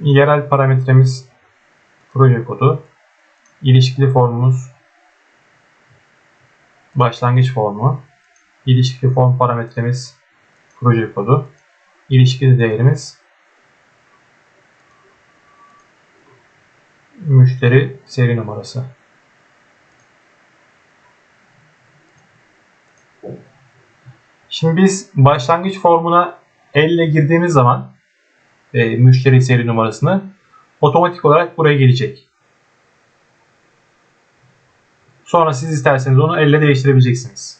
yerel parametremiz proje kodu, ilişkili formumuz başlangıç formu, ilişkili form parametremiz proje kodu, ilişkili değerimiz müşteri seri numarası. Şimdi biz başlangıç formuna elle girdiğimiz zaman e, müşteri seri numarasını otomatik olarak buraya gelecek. Sonra siz isterseniz onu elle değiştirebileceksiniz.